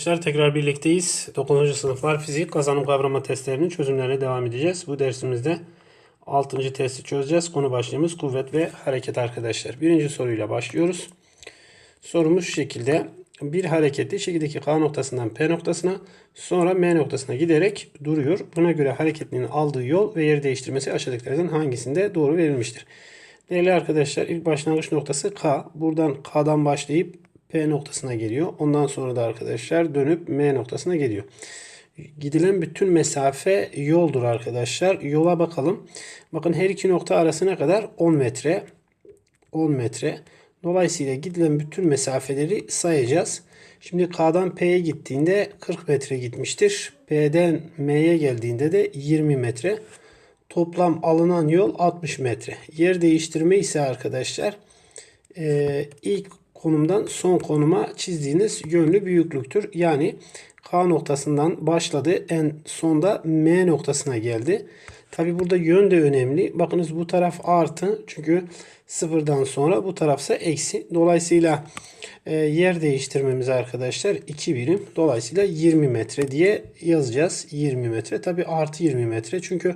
Arkadaşlar tekrar birlikteyiz. 9. sınıflar fizik kazanım kavrama testlerinin çözümlerine devam edeceğiz. Bu dersimizde 6. testi çözeceğiz. Konu başlığımız kuvvet ve hareket arkadaşlar. Birinci soruyla başlıyoruz. Sorumuz şu şekilde. Bir hareketi şekildeki K noktasından P noktasına sonra M noktasına giderek duruyor. Buna göre hareketlinin aldığı yol ve yer değiştirmesi aşağıdakilerden hangisinde doğru verilmiştir? Değerli arkadaşlar ilk başlangıç noktası K. Buradan K'dan başlayıp P noktasına geliyor. Ondan sonra da arkadaşlar dönüp M noktasına geliyor. Gidilen bütün mesafe yoldur arkadaşlar. Yola bakalım. Bakın her iki nokta arasına kadar 10 metre. 10 metre. Dolayısıyla gidilen bütün mesafeleri sayacağız. Şimdi K'dan P'ye gittiğinde 40 metre gitmiştir. P'den M'ye geldiğinde de 20 metre. Toplam alınan yol 60 metre. Yer değiştirme ise arkadaşlar ilk konumdan son konuma çizdiğiniz yönlü büyüklüktür. Yani K noktasından başladı en sonda M noktasına geldi. Tabi burada yön de önemli. Bakınız bu taraf artı çünkü sıfırdan sonra bu tarafsa eksi. Dolayısıyla e, yer değiştirmemiz arkadaşlar 2 birim. Dolayısıyla 20 metre diye yazacağız. 20 metre. Tabi artı 20 metre çünkü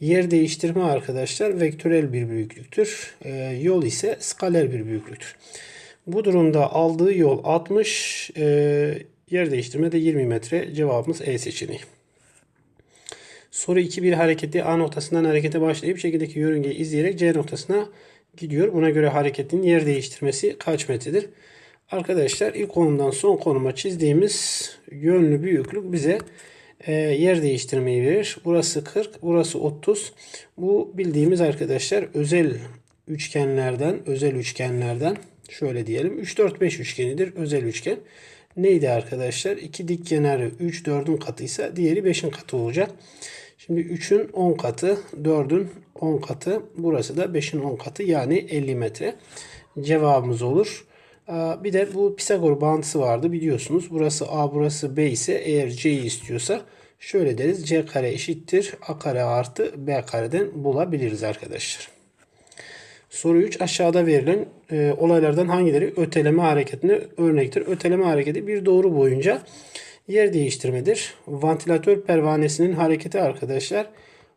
yer değiştirme arkadaşlar vektörel bir büyüklüktür. E, yol ise skaler bir büyüklüktür. Bu durumda aldığı yol 60, e, yer değiştirme de 20 metre. Cevabımız E seçeneği. Soru 2 bir hareketi A noktasından harekete başlayıp şekildeki yörüngeyi izleyerek C noktasına gidiyor. Buna göre hareketin yer değiştirmesi kaç metredir? Arkadaşlar ilk konumdan son konuma çizdiğimiz yönlü büyüklük bize e, yer değiştirmeyi verir. Burası 40, burası 30. Bu bildiğimiz arkadaşlar özel üçgenlerden, özel üçgenlerden şöyle diyelim 3 4 5 üçgenidir özel üçgen. Neydi arkadaşlar? İki dik kenarı 3 4'ün katıysa diğeri 5'in katı olacak. Şimdi 3'ün 10 katı, 4'ün 10 katı, burası da 5'in 10 katı yani 50 metre cevabımız olur. Bir de bu Pisagor bağıntısı vardı biliyorsunuz. Burası A burası B ise eğer C'yi istiyorsa şöyle deriz. C kare eşittir A kare artı B kareden bulabiliriz arkadaşlar. Soru 3 aşağıda verilen e, olaylardan hangileri öteleme hareketine örnektir? Öteleme hareketi bir doğru boyunca yer değiştirmedir. Vantilatör pervanesinin hareketi arkadaşlar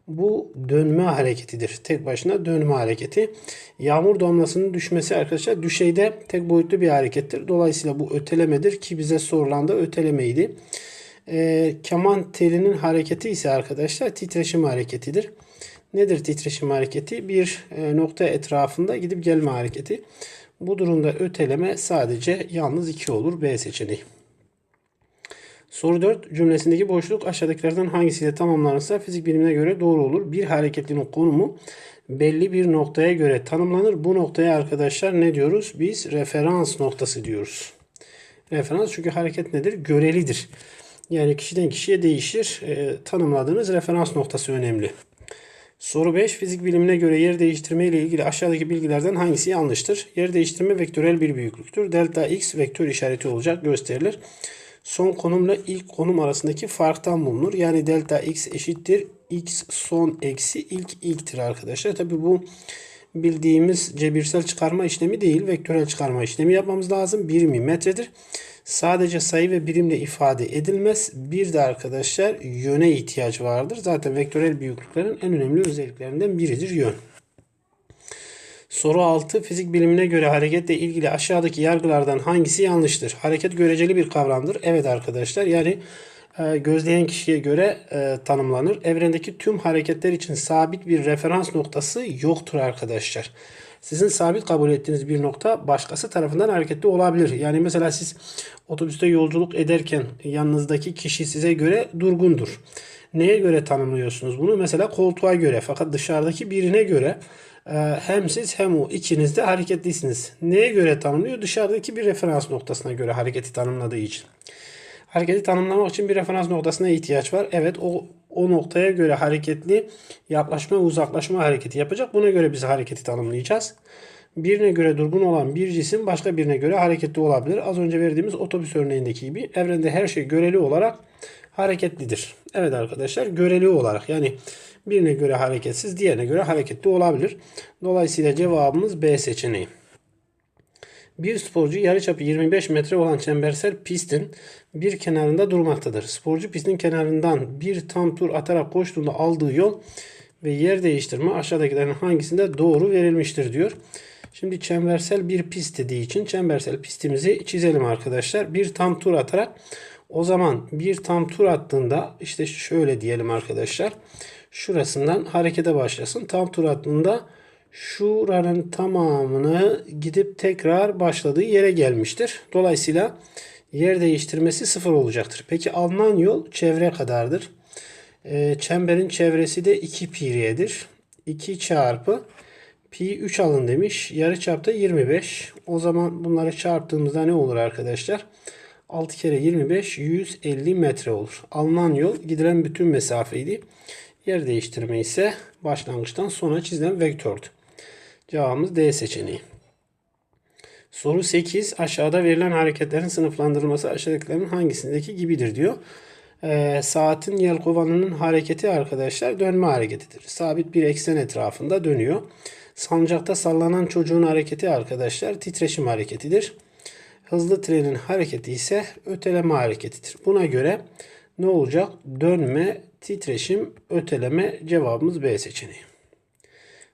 bu dönme hareketidir. Tek başına dönme hareketi. Yağmur damlasının düşmesi arkadaşlar düşeyde tek boyutlu bir harekettir. Dolayısıyla bu ötelemedir ki bize sorulan da ötelemeydi. E, keman telinin hareketi ise arkadaşlar titreşim hareketidir. Nedir titreşim hareketi? Bir e, nokta etrafında gidip gelme hareketi. Bu durumda öteleme sadece yalnız 2 olur. B seçeneği. Soru 4 cümlesindeki boşluk aşağıdakilerden hangisiyle tamamlanırsa fizik bilimine göre doğru olur. Bir hareketlinin konumu belli bir noktaya göre tanımlanır. Bu noktaya arkadaşlar ne diyoruz? Biz referans noktası diyoruz. Referans çünkü hareket nedir? Görelidir. Yani kişiden kişiye değişir. E, tanımladığınız referans noktası önemli. Soru 5. Fizik bilimine göre yer değiştirme ile ilgili aşağıdaki bilgilerden hangisi yanlıştır? Yer değiştirme vektörel bir büyüklüktür. Delta x vektör işareti olacak gösterilir. Son konumla ilk konum arasındaki farktan bulunur. Yani delta x eşittir x son eksi ilk ilktir arkadaşlar. Tabi bu bildiğimiz cebirsel çıkarma işlemi değil. Vektörel çıkarma işlemi yapmamız lazım. Birimi metredir sadece sayı ve birimle ifade edilmez. Bir de arkadaşlar yöne ihtiyaç vardır. Zaten vektörel büyüklüklerin en önemli özelliklerinden biridir yön. Soru 6. Fizik bilimine göre hareketle ilgili aşağıdaki yargılardan hangisi yanlıştır? Hareket göreceli bir kavramdır. Evet arkadaşlar yani e, gözleyen kişiye göre e, tanımlanır. Evrendeki tüm hareketler için sabit bir referans noktası yoktur arkadaşlar sizin sabit kabul ettiğiniz bir nokta başkası tarafından hareketli olabilir. Yani mesela siz otobüste yolculuk ederken yanınızdaki kişi size göre durgundur. Neye göre tanımlıyorsunuz bunu? Mesela koltuğa göre fakat dışarıdaki birine göre e, hem siz hem o ikiniz de hareketlisiniz. Neye göre tanımlıyor? Dışarıdaki bir referans noktasına göre hareketi tanımladığı için. Hareketi tanımlamak için bir referans noktasına ihtiyaç var. Evet o o noktaya göre hareketli yaklaşma uzaklaşma hareketi yapacak. Buna göre biz hareketi tanımlayacağız. Birine göre durgun olan bir cisim başka birine göre hareketli olabilir. Az önce verdiğimiz otobüs örneğindeki gibi evrende her şey göreli olarak hareketlidir. Evet arkadaşlar göreli olarak yani birine göre hareketsiz diğerine göre hareketli olabilir. Dolayısıyla cevabımız B seçeneği. Bir sporcu yarıçapı 25 metre olan çembersel pistin bir kenarında durmaktadır. Sporcu pistin kenarından bir tam tur atarak koştuğunda aldığı yol ve yer değiştirme aşağıdakilerin hangisinde doğru verilmiştir diyor. Şimdi çembersel bir pist dediği için çembersel pistimizi çizelim arkadaşlar. Bir tam tur atarak o zaman bir tam tur attığında işte şöyle diyelim arkadaşlar. Şurasından harekete başlasın. Tam tur attığında şuranın tamamını gidip tekrar başladığı yere gelmiştir. Dolayısıyla yer değiştirmesi sıfır olacaktır. Peki alınan yol çevre kadardır. Ee, çemberin çevresi de 2 pi'yedir. 2 çarpı pi 3 alın demiş. Yarı çapta 25. O zaman bunları çarptığımızda ne olur arkadaşlar? 6 kere 25 150 metre olur. Alınan yol gidilen bütün mesafeydi. Yer değiştirme ise başlangıçtan sona çizilen vektördü. Cevabımız D seçeneği. Soru 8. Aşağıda verilen hareketlerin sınıflandırılması aşağıdakilerin hangisindeki gibidir diyor. Ee, saatin yelkovanının hareketi arkadaşlar dönme hareketidir. Sabit bir eksen etrafında dönüyor. Sancakta sallanan çocuğun hareketi arkadaşlar titreşim hareketidir. Hızlı trenin hareketi ise öteleme hareketidir. Buna göre ne olacak? Dönme, titreşim, öteleme cevabımız B seçeneği.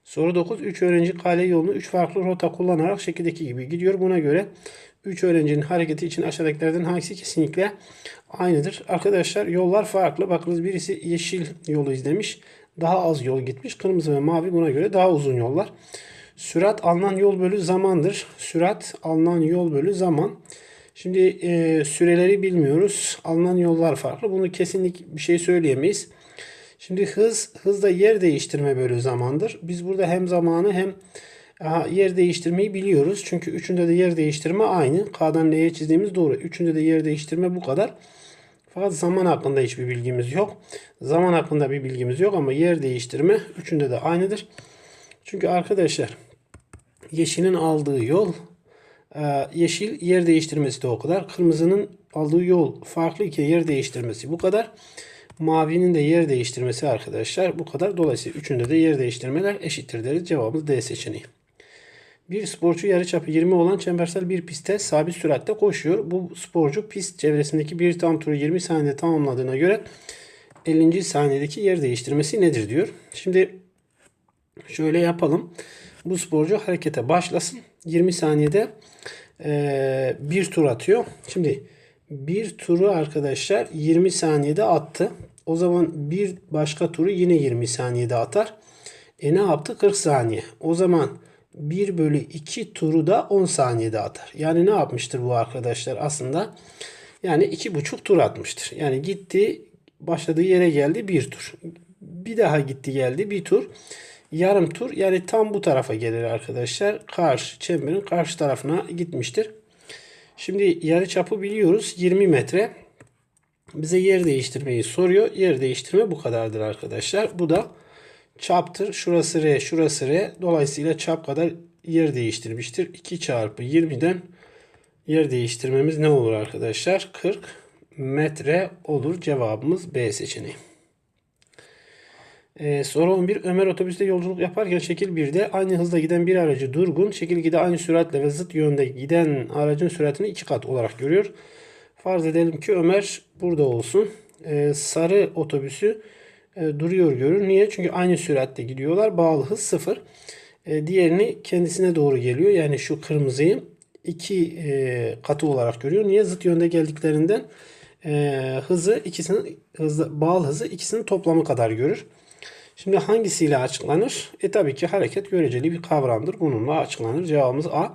Soru 9. 3 öğrenci kale yolunu 3 farklı rota kullanarak şekildeki gibi gidiyor. Buna göre 3 öğrencinin hareketi için aşağıdakilerden hangisi kesinlikle aynıdır? Arkadaşlar yollar farklı. Bakınız birisi yeşil yolu izlemiş. Daha az yol gitmiş. Kırmızı ve mavi buna göre daha uzun yollar. Sürat alınan yol bölü zamandır. Sürat alınan yol bölü zaman. Şimdi e, süreleri bilmiyoruz. Alınan yollar farklı. Bunu kesinlik bir şey söyleyemeyiz. Şimdi hız hızda yer değiştirme bölü zamandır. Biz burada hem zamanı hem aha, yer değiştirmeyi biliyoruz. Çünkü üçünde de yer değiştirme aynı. K'dan L'ye çizdiğimiz doğru. Üçünde de yer değiştirme bu kadar. Fakat zaman hakkında hiçbir bilgimiz yok. Zaman hakkında bir bilgimiz yok ama yer değiştirme üçünde de aynıdır. Çünkü arkadaşlar yeşilin aldığı yol e, yeşil yer değiştirmesi de o kadar. Kırmızının aldığı yol farklı iken yer değiştirmesi bu kadar. Mavinin de yer değiştirmesi arkadaşlar bu kadar. Dolayısıyla üçünde de yer değiştirmeler eşittir deriz. Cevabımız D seçeneği. Bir sporcu yarıçapı 20 olan çembersel bir pistte sabit süratle koşuyor. Bu sporcu pist çevresindeki bir tam turu 20 saniyede tamamladığına göre 50. saniyedeki yer değiştirmesi nedir diyor. Şimdi şöyle yapalım. Bu sporcu harekete başlasın. 20 saniyede bir tur atıyor. Şimdi bir turu arkadaşlar 20 saniyede attı. O zaman bir başka turu yine 20 saniyede atar. E ne yaptı? 40 saniye. O zaman 1 bölü 2 turu da 10 saniyede atar. Yani ne yapmıştır bu arkadaşlar aslında? Yani 2,5 tur atmıştır. Yani gitti başladığı yere geldi bir tur. Bir daha gitti geldi bir tur. Yarım tur yani tam bu tarafa gelir arkadaşlar. Karşı çemberin karşı tarafına gitmiştir. Şimdi yarı çapı biliyoruz 20 metre. Bize yer değiştirmeyi soruyor. Yer değiştirme bu kadardır arkadaşlar. Bu da çaptır. Şurası R, şurası R. Dolayısıyla çap kadar yer değiştirmiştir. 2 çarpı 20'den yer değiştirmemiz ne olur arkadaşlar? 40 metre olur. Cevabımız B seçeneği. Ee, soru 11. Ömer otobüste yolculuk yaparken şekil 1'de aynı hızla giden bir aracı durgun, şekil 2'de aynı süratle ve zıt yönde giden aracın süratini 2 kat olarak görüyor. Farz edelim ki Ömer burada olsun. Ee, sarı otobüsü e, duruyor görür. Niye? Çünkü aynı süratte gidiyorlar. Bağlı hız 0. E, diğerini kendisine doğru geliyor. Yani şu kırmızıyı 2 e, katı olarak görüyor. Niye? Zıt yönde geldiklerinden e, hızı ikisinin hızlı, bağlı hızı ikisinin toplamı kadar görür. Şimdi hangisiyle açıklanır? E tabii ki hareket göreceli bir kavramdır. Bununla açıklanır. Cevabımız A.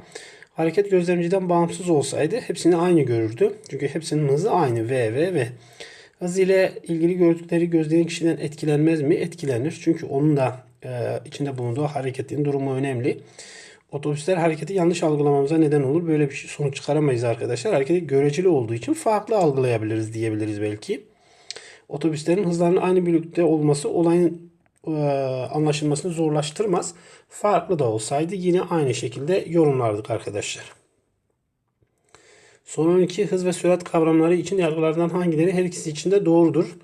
Hareket gözlemciden bağımsız olsaydı hepsini aynı görürdü. Çünkü hepsinin hızı aynı. V, V, V. Hız ile ilgili gördükleri gözleyen kişiden etkilenmez mi? Etkilenir. Çünkü onun da e, içinde bulunduğu hareketin durumu önemli. Otobüsler hareketi yanlış algılamamıza neden olur. Böyle bir şey sonuç çıkaramayız arkadaşlar. Hareketi göreceli olduğu için farklı algılayabiliriz diyebiliriz belki. Otobüslerin hızlarının aynı büyüklükte olması olayın anlaşılmasını zorlaştırmaz. Farklı da olsaydı yine aynı şekilde yorumlardık arkadaşlar. Son 12 hız ve sürat kavramları için yargılardan hangileri her ikisi için de doğrudur?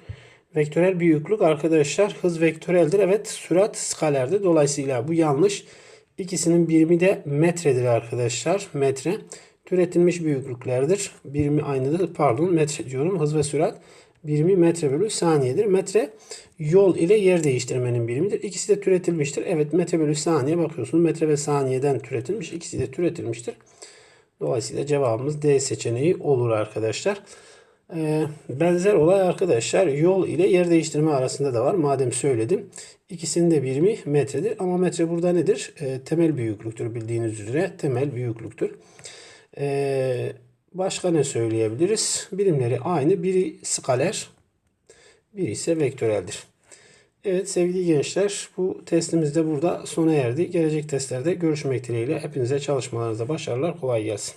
Vektörel büyüklük arkadaşlar hız vektöreldir. Evet sürat skalerdir. Dolayısıyla bu yanlış. İkisinin birimi de metredir arkadaşlar. Metre. Türetilmiş büyüklüklerdir. Birimi aynıdır. Pardon metre diyorum. Hız ve sürat birimi metre bölü saniyedir. Metre yol ile yer değiştirmenin birimidir. İkisi de türetilmiştir. Evet metre bölü saniye bakıyorsunuz. Metre ve saniyeden türetilmiş. İkisi de türetilmiştir. Dolayısıyla cevabımız D seçeneği olur arkadaşlar. Ee, benzer olay arkadaşlar yol ile yer değiştirme arasında da var. Madem söyledim. İkisinin de birimi metredir. Ama metre burada nedir? Ee, temel büyüklüktür bildiğiniz üzere. Temel büyüklüktür. Ee, başka ne söyleyebiliriz? Birimleri aynı. Biri skaler, biri ise vektöreldir. Evet sevgili gençler bu testimiz de burada sona erdi. Gelecek testlerde görüşmek dileğiyle. Hepinize çalışmalarınızda başarılar. Kolay gelsin.